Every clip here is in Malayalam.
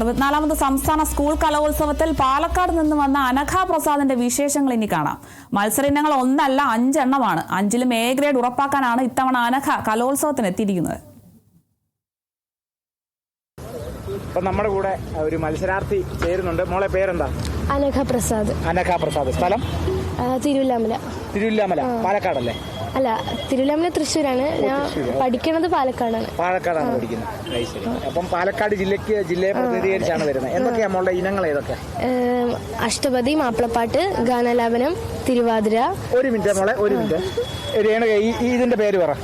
അറുപത്തിനാലാമത് സംസ്ഥാന സ്കൂൾ കലോത്സവത്തിൽ പാലക്കാട് നിന്ന് വന്ന അനഘ പ്രസാദിന്റെ വിശേഷങ്ങൾ ഇനി കാണാം. മത്സര ഇനങ്ങൾ ഒന്നല്ല അഞ്ചെണ്ണമാണ്. അഞ്ചിലും എ ഗ്രേഡ് ഉറപ്പാക്കാനാണ് ഇത്തവണ അനഘ കലോത്സവത്തിന് എത്തിയിരിക്കുന്നത് ഇപ്പൊ നമ്മുടെ കൂടെ ഒരു മത്സരാർത്ഥി ചേരുന്നുണ്ട്. മോളെ പേരെന്താ? അനഘ പ്രസാദ്. അനഘ പ്രസാദ്. സ്ഥലം? തിരുവല്ലാമല. തിരുവില്ലാമല പാലക്കാടല്ലേ? അല്ല തിരുവല്ലാമല തൃശ്ശൂരാണ്. ഞാൻ പഠിക്കണത് പാലക്കാടാണ്. പാലക്കാടാണ് പഠിക്കുന്നത്. അപ്പം പാലക്കാട് ജില്ലയ്ക്ക് ജില്ലയെ പ്രതിനിധീകരിച്ചാണ് വരുന്നത്. എന്തൊക്കെയാ നമ്മളുടെ ഇനങ്ങൾ ഏതൊക്കെ? അഷ്ടപതി മാപ്പിളപ്പാട്ട് ഗാനലാപനം തിരുവാതിര. ഒരു മിനിറ്റ് നമ്മളെ ഒരു മിനിറ്റ്. രേണുക ഈ ഇതിന്റെ പേര് പറ.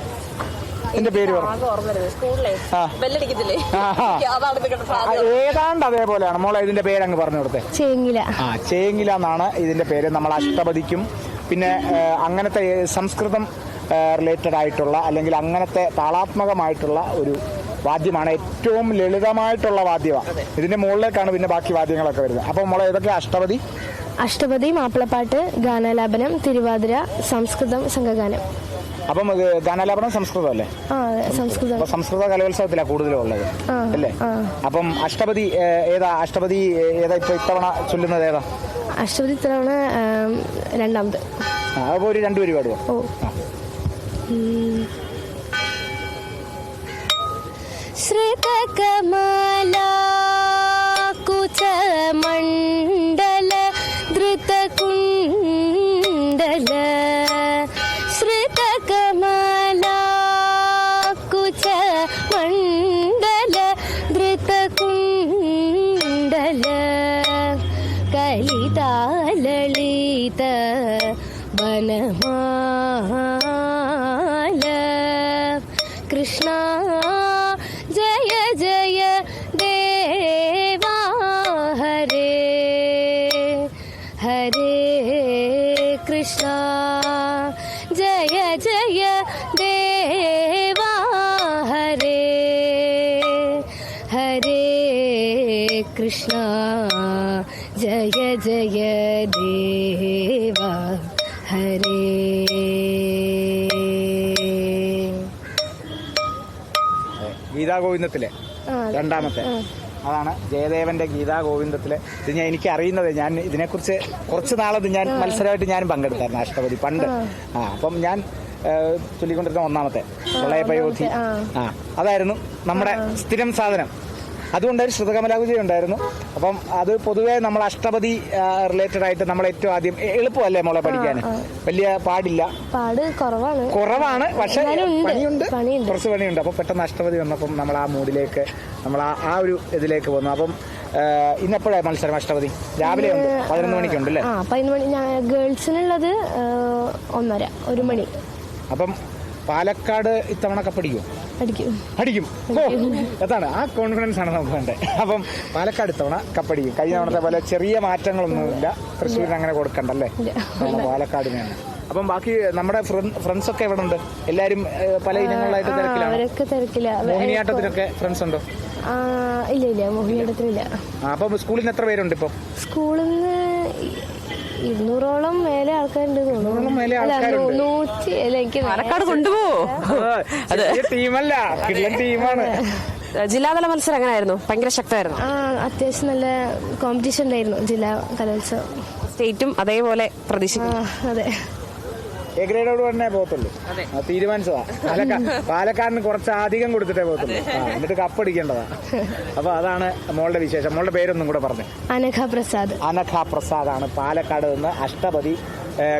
പേര് ഏതാണ്ട് അതേപോലെയാണ്. മോളെ ഇതിന്റെ പേര് അങ്ങ് പറഞ്ഞു കൊടുത്തേ. ചേങ്ങില. ആ ചേങ്ങില എന്നാണ് ഇതിന്റെ പേര്. നമ്മൾ അഷ്ടപതിക്കും പിന്നെ അങ്ങനത്തെ സംസ്കൃതം റിലേറ്റഡ് ആയിട്ടുള്ള അല്ലെങ്കിൽ അങ്ങനത്തെ താളാത്മകമായിട്ടുള്ള ഒരു വാദ്യമാണ് ഏറ്റവും ലളിതമായിട്ടുള്ള വാദ്യമാണ് ഇതിന്റെ മുകളിലേക്കാണ് പിന്നെ ബാക്കി വാദ്യങ്ങളൊക്കെ വരുന്നത്. അപ്പോൾ നമ്മളെ ഏതൊക്കെ? അഷ്ടപതി. അഷ്ടപതി മാപ്പിളപ്പാട്ട് ഗാനാലാപനം തിരുവാതിര സംസ്കൃതം സംഘഗാനം. അപ്പം ഗാനാലാപനം സംസ്കൃതം അല്ലേ? ആ സംസ്കൃതം. സംസ്കൃത കലോത്സവത്തിലാണ് കൂടുതലും ഉള്ളത്. അല്ലേ. അപ്പം അഷ്ടപതി ഏതാ? അഷ്ടപതി ഏതാ ഇപ്പൊ ഇത്തവണ ചൊല്ലുന്നത് ഏതാ? അഷ്ടപതി തവണ ഏം, രണ്ടാമത്. ആ, അപ്പൊ ഒരു രണ്ടുപേര് പാടുവോ ഓ. ശ്രുതകമലാ ഹരേ കൃഷ്ണ ജയ ജയ ദേവാ ഹരേ ഹരേ കൃഷ്ണ ജയ ജയ ദേവാ ഹരേ ഗീതാ ഗോവിന്ദത്തിലെ ആ, രണ്ടാമത്തെ. അതാണ് ജയദേവന്റെ ഗീതാ ഗോവിന്ദത്തിലെ ഇത് ഞാൻ എനിക്ക് അറിയുന്നത്. ഞാൻ ഇതിനെക്കുറിച്ച് കുറച്ച് നാളത് ഞാൻ മത്സരമായിട്ട് ഞാൻ പങ്കെടുത്തായിരുന്നു അഷ്ടപതി പണ്ട്. ആ. അപ്പം ഞാൻ ചൊല്ലിക്കൊണ്ടിരുന്ന ഒന്നാമത്തെ പ്രളയപയോധി ആ. ആ അതായിരുന്നു നമ്മുടെ സ്ഥിരം സാധനം. അതുകൊണ്ടൊരു ശ്രുതകമലാകുജി ഉണ്ടായിരുന്നു. അപ്പം അത് പൊതുവെ നമ്മൾ അഷ്ടപതി റിലേറ്റഡ് ആയിട്ട് നമ്മൾ ഏറ്റവും ആദ്യം എളുപ്പമല്ലേ മോളെ പഠിക്കാൻ? വലിയ പാടില്ല. പാട് കുറവാണ്. കുറവാണ് പക്ഷെ. പണിയുണ്ട്. കുറച്ച് പണിയുണ്ട്. അപ്പൊ പെട്ടെന്ന് അഷ്ടപതി വന്നപ്പം നമ്മൾ ആ മൂഡിലേക്ക് നമ്മൾ ആ ഒരു ഇതിലേക്ക് വന്നു അപ്പം ഇന്നെപ്പോഴാണ് മത്സരം അഷ്ടപതി? രാവിലെ ഉണ്ട്. പതിനൊന്ന് മണിക്കുണ്ട് അല്ലേ? പതിനൊന്ന് മണി. ഗേൾസിനുള്ളത് ഒന്നര ഒരു മണി. അപ്പം പാലക്കാട് ഇത്തവണ കപ്പടിക്കും അടിക്കും. ഓ അതാണ്. ആ കോൺഫിഡൻസ് ആണ് നമുക്ക് വേണ്ടത്. അപ്പം പാലക്കാട് ഇത്തവണ കപ്പടിക്കും കഴിഞ്ഞ തവണത്തെ പോലെ ചെറിയ മാറ്റങ്ങളൊന്നുമില്ല. തൃശ്ശൂരിന് അങ്ങനെ കൊടുക്കണ്ടല്ലേ. ഇത്തവണ അപ്പം ബാക്കി നമ്മുടെ ഫ്രണ്ട്സ് ഒക്കെ എവിടെ ഉണ്ട്? എല്ലാരും പല ഇനങ്ങളിലായിട്ട് തിരക്കിലാണ്? അവ- ഫ്രണ്ട്സ് ഉണ്ടോ? ഇല്ല ഇല്ല. അപ്പം സ്കൂളിൽ നിന്ന് എത്ര പേരുണ്ട് ഇപ്പം? സ്കൂളിൽ നിന്ന് ഇരുന്നൂറോളം മേലെ ആൾക്കാരുണ്ട് തോന്നുന്നു. നൂറ്റി അല്ല എനിക്ക് പാലക്കാട് കൊണ്ടുപോവോ? ചെറിയ ടീമല്ല ടീമാണ് ജില്ലാതല മത്സരം എങ്ങനെയായിരുന്നു ഭയങ്കര ശക്തമായിരുന്നു. ആ അത്യാവശ്യം നല്ല കോമ്പറ്റീഷൻ ഉണ്ടായിരുന്നു ജില്ലാ കലോത്സവം. സ്റ്റേറ്റും അതേപോലെ പ്രതീക്ഷിക്കും പ്രതീക്ഷിക്കുന്നു അതെ. എ ഗ്രേഡോട് തന്നെ പോകത്തുള്ളൂ. ആ, തീരുമാനിച്ചതാ. പാലക്കാട് പാലക്കാടിന് കുറച്ച് അധികം കൊടുത്തിട്ടേ പോകത്തുള്ളൂ. എന്നിട്ട് കപ്പടിക്കേണ്ടതാ അപ്പൊ അതാണ് മോളുടെ വിശേഷം. മോളുടെ പേരൊന്നും കൂടെ പറഞ്ഞു. അനഘ പ്രസാദ്. അനഘ പ്രസാദ് ആണ് പാലക്കാട് നിന്ന് അഷ്ടപതി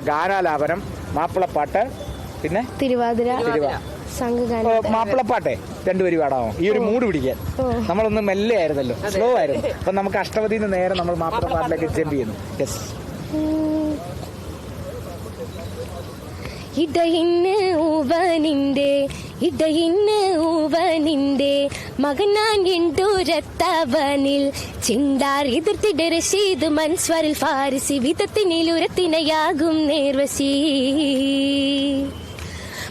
ഗാനാലാപനം മാപ്പിളപ്പാട്ട് പിന്നെ തിരുവാതിര തിരുവാതിര. മാപ്പിളപ്പാട്ടെ. രണ്ടുപേരും പാടാമോ ഈ ഒരു മൂഡ് പിടിക്കാൻ. നമ്മളൊന്ന് മെല്ലെ ആയിരുന്നല്ലോ. സ്ലോ ആയിരുന്നു. അപ്പൊ നമുക്ക് അഷ്ടപതിന്ന് നേരെ നമ്മൾ മാപ്പിളപ്പാട്ടിലേക്ക് ജമ്പ് ചെയ്യുന്നു. യെസ് ഇടയിന്ന് ഊവനിന്റെ ഇടയിന്ന് ഊവനിന്റെ മകനാൻ എണ്ടൂരത്തവനിൽ ചിന്താർ എതിർത്തിട റഷീദ് മൻസ്വറിൽ ഫാരിസി വിധത്തിനിലുരത്തിനയാകും നേർവശി.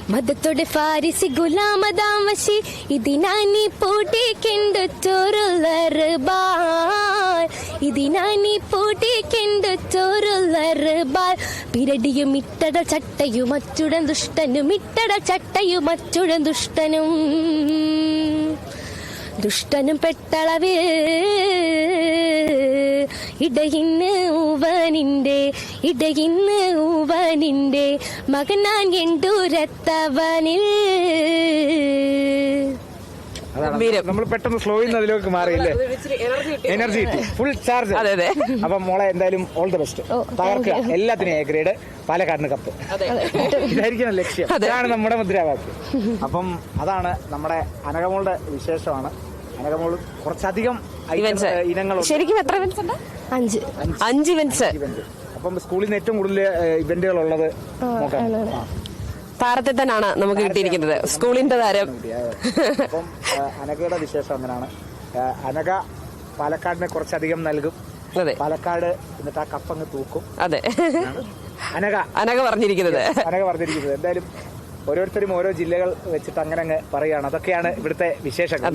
മതത്തോടെ ഫാരിസി ഗുലാമതാമശി ഇതിനാനി പൂട്ടിക്കെണ്ടുറ്റോറുള്ളറുബാൽ ഇതിനാനി പിരടിയും ഇട്ടട ചട്ടയും അച്ചുടൻ ദുഷ്ടനും ഇട്ടട ചട്ടയും അച്ചുടൻ ദുഷ്ടനും. ദുഷ്ടനും പെട്ടളവ് ഇടയിന്ന് ഊവനിന്റെ ഇടയിന്ന് ഊവനിന്റെ മകനാൻ എണ്ടൂരത്തവനിൽ ഗംഭീരം. നമ്മൾ പെട്ടെന്ന് സ്ലോയിൽ നിന്ന് അതിലേക്ക് മാറിയില്ലേ? എനർജി കിട്ടി. ഫുൾ ചാർജ് അതെ, അതെ. അപ്പം മോളെ എന്തായാലും ഓൾ ദി ബെസ്റ്റ് തകർക്കുക. എല്ലാത്തിനും എ ഗ്രേഡ് പാലക്കാടിന് കപ്പ് ഇതായിരിക്കണം ലക്ഷ്യം. അതാണ് നമ്മുടെ മുദ്രാവാക്യം. അപ്പം അതാണ് നമ്മുടെ അനകമോളുടെ വിശേഷമാണ്. അനകമോൾ കുറച്ചധികം ഇനങ്ങൾ ശരിക്കും എത്ര ഇവന്റ്സ് ഉണ്ട്? അഞ്ച്. അഞ്ച്. ഇവന്റ്സ് അപ്പം സ്കൂളിൽ നിന്ന് ഏറ്റവും കൂടുതൽ ഇവന്റുകൾ ഉള്ളത് നോക്കാം. തന്നെയാണ് നമുക്ക് കിട്ടിയിരിക്കുന്നത്. സ്കൂളിന്റെ താരം. അപ്പം ആ, വിശേഷം അങ്ങനെയാണ്. അനക പാലക്കാടിനെ കുറച്ചധികം നൽകും. അതെ. പാലക്കാട് എന്നിട്ട് ആ കപ്പങ്ങ് തൂക്കും. അതെ. അനക അനക പറഞ്ഞിരിക്കുന്നത്. അനക പറഞ്ഞിരിക്കുന്നത്. എന്തായാലും ഓരോരുത്തരും ഓരോ ജില്ലകൾ വെച്ചിട്ട് അങ്ങനെ അങ്ങ് പറയുകയാണ്. അതൊക്കെയാണ് ഇവിടുത്തെ വിശേഷങ്ങൾ?